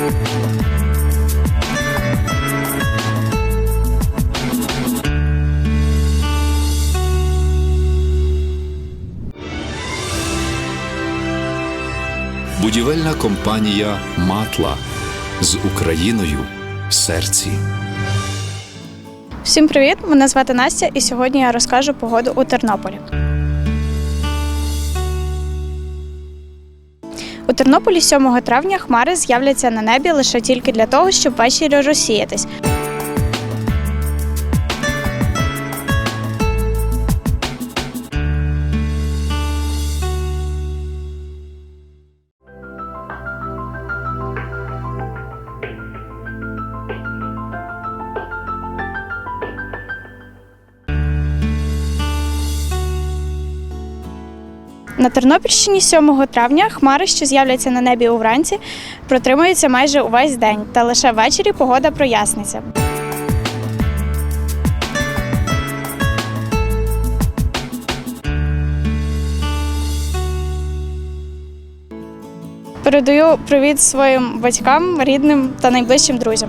Будівельна компанія Матла з Україною в серці. Всім привіт! Мене звати Настя, і сьогодні я розкажу погоду у Тернополі. У Тернополі 7 травня хмари з'являться на небі лише тільки для того, щоб ввечері розсіятись. На Тернопільщині 7 травня хмари, що з'являться на небі уранці, протримуються майже увесь день, та лише ввечері погода проясниться. Передаю привіт своїм батькам, рідним та найближчим друзям.